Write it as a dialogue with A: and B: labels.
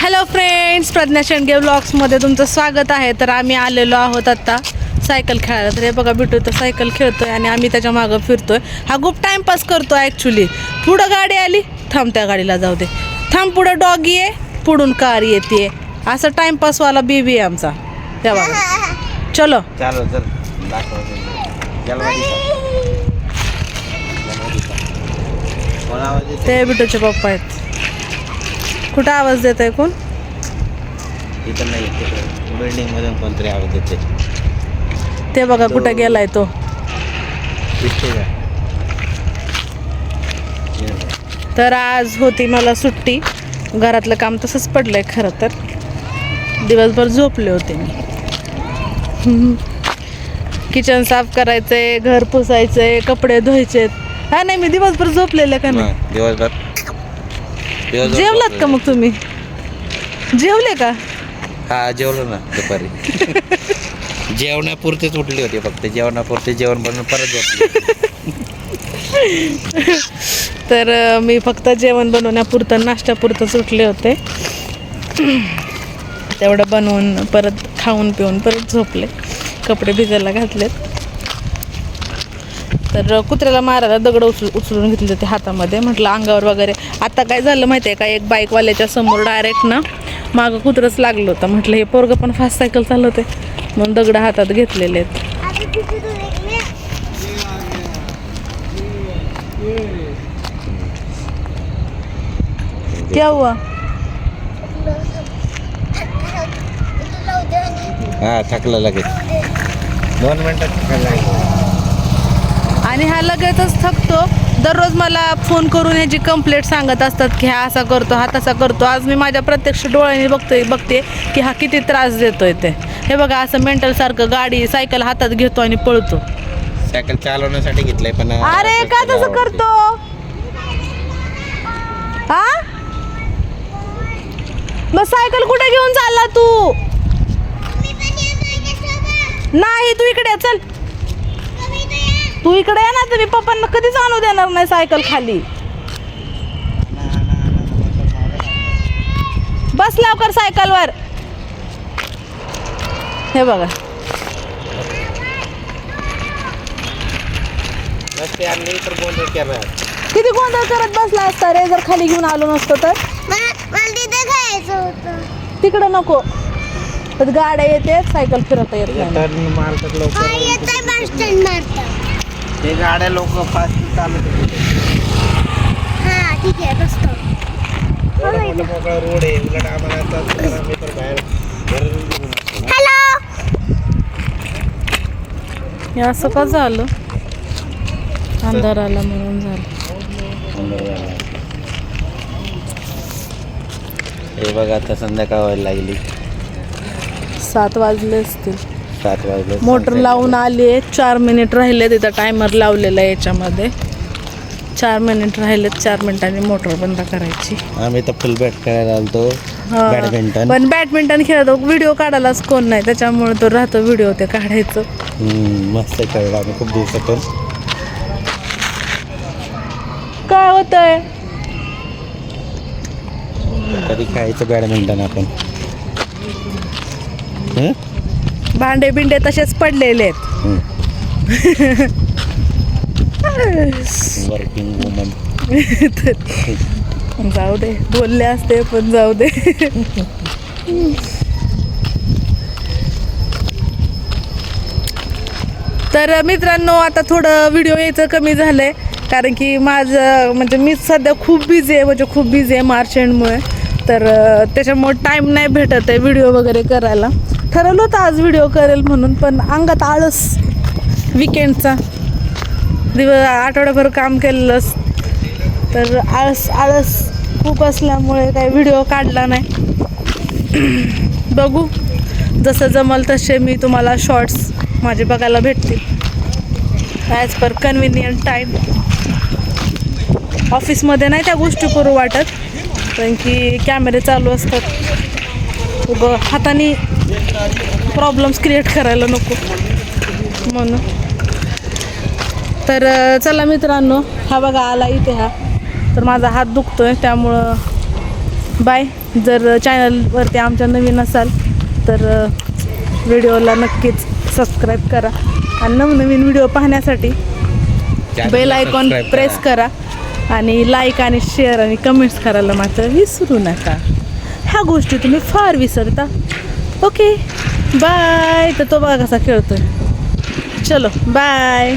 A: Hello friends Pragya Shendge ब्लॉग्समध्ये तुमचं स्वागत आहे. तर आम्ही आलेलो आहोत आता सायकल खेळायला. तर हे बघा बिटू तर सायकल खेळतोय आणि आम्ही त्याच्या मागं फिरतोय. हा खूप टाइमपास करतो ॲक्च्युली पुढं गाडी आली थांब त्या गाडीला जाऊ दे. थांब पुढं डॉगी आहे पुढून कार येते. असं टाइमपासवाला बेबी आहे आमचा. त्या बघा. चलो. ते बिटूचे पप्पा आहेत. कुठं आवाज देत आहे कोण?
B: तिथं नाही बिल्डिंग मधून कोणतरी आवाज येते
A: ते बघा कुठं गेलाय तो.
B: दिसते का
A: तर आज होती मला सुट्टी. घरातलं काम तसंच पडलंय खरं तर. दिवसभर झोपले होते मी. किचन साफ करायचंय घर पुसायचंय कपडे धुवायचे हा नाही मी दिवसभर झोपलेले का नाही?
B: मग दिवसभर
A: जेवलात का मग तुम्ही? जेवले का?
B: हा जेवलो ना दुपारी. जेवणापुरतीच उठली होती फक्त. जेवणापुरते जेवण बनवून परत झोपली
A: तर मी फक्त जेवण बनवण्यापुरतं नाश्त्यापुरतं सुटले होते. तेवढं बनवून परत खाऊन पिऊन परत झोपले. कपडे भिजायला घातलेत. तर कुत्र्याला मारायला दगड उचल उचलून घेतले होते हातामध्ये. म्हटलं अंगावर वगैरे. आता काय झालं माहिती आहे का? एक बाईकवाल्याच्या समोर डायरेक्ट ना मागं कुत्रंच लागलं होतं. म्हटलं हे पोरगं पण फास्ट सायकल चालवते म्हणून दगड हातात घेतलेले आहेत. क्या हुआ?
B: हा थकला लगेच. दोन मिनटात थकायला
A: आणि हा लगेचच थकतो. दररोज मला फोन करून याची कंप्लेंट सांगत असतात की हा असा करतो हा तसा करतो. आज मी माझ्या प्रत्यक्ष डोळ्याने बघतोय बघते की हा किती त्रास देतोय ते. हे बघा असं मेंटल सारखं गाडी सायकल हातात घेतो आणि पळतो.
B: सायकल चालवण्यासाठी घेतलंय पण
A: अरे का तसं करतो? हा? मग सायकल कुठे घेऊन चालला तू? नाही तू इकडे चल. तू इकडे ये ना तुम्ही पप्पांना कधीच आणू देणार नाही सायकल खाली. बस लवकर सायकलवर. हे बघा.
B: रस्ते आणले तर गोंधळ केला.
A: किती गोंधळ करत बसला असता रे जर खाली घेऊन आलो नसतो तर? तिकडं नको. तर गाड्या येते सायकल फिरवता येत नाही.
B: टर्न मारतात लवकर. ते गाड्या लोक फास्ट चालत होते.
C: हा ठीक आहे बसतो.
B: एवढा मोठा मोकळा रोड आहे. उलट आम्हाला बाहेर.
C: हॅलो
A: हे असं का झालं? अंधार आला म्हणून झालं.
B: हे बघा आता संध्याकाळ व्हायला लागली.
A: सात वाजले असतील.
B: सात वाजले
A: मोटर लावून आले चार मिनिट राहिले तिथं टायमर लावलेला आहे याच्यामध्ये. चार मिनिट राहिलेत चार मिनिटांनी मोटर बंद करायची.
B: आम्ही तर फुल बॅट खेळायला आलतो.
A: हा.
B: बॅडमिंटन
A: पण बॅडमिंटन खेळतो व्हिडिओ काढायलाच कोण नाही. त्याच्यामुळे तो राहतो व्हिडिओ ते काढायचं.
B: हम्म, मस्त खेळलो आम्ही खूप दिवसातून.
A: काय होतंय?
B: कधी खेळायचं बॅडमिंटन आपण? हं?
A: भांडे बिंडे तसेच पडलेले आहेत.
B: वर्किंग वुमन
A: जाऊ दे बोलले असते पण जाऊ दे. तर मित्रांनो आता थोडं व्हिडिओ यायचं कमी झालं आहे कारण की माझं म्हणजे मी सध्या खूप बिझी आहे म्हणजे खूप बिझी आहे मार्च एंडमुळे तर त्याच्यामुळे टाईम नाही भेटत आहे व्हिडिओ वगैरे करायला. ठरवलं होतं आज व्हिडिओ करेल म्हणून पण अंगात आळस विकेंडचा दिव आठवड्याभर काम केलेलंच तर आळस आळस खूप असल्यामुळे काही व्हिडिओ काढला नाही. बघू जसं जमल तसे मी तुम्हाला शॉर्ट्स माझे बघायला भेटतील. ॲज पर कन्व्हिनियंट टाईम ऑफिसमध्ये नाही त्या गोष्टी करू वाटत कारण की कॅमेरे चालू असतात. उगं हाताने प्रॉब्लेम्स क्रिएट करायला नको. म्हणून. तर चला मित्रांनो हा बघा आला इथे हा. तर माझा हात दुखतोय त्यामुळं बाय. जर चॅनलवरती आमच्या नवीन असाल तर व्हिडिओला नक्कीच सबस्क्राईब करा. आणि नवनवीन व्हिडिओ पाहण्यासाठी बेल आयकॉन प्रेस करा. आणि लाईक आणि शेअर आणि कमेंट्स करायला मात्र विसरू नका. ह्या गोष्टी तुम्ही फार विसरता. ओके बाय तर तो बघा कसा खेळतोय चलो बाय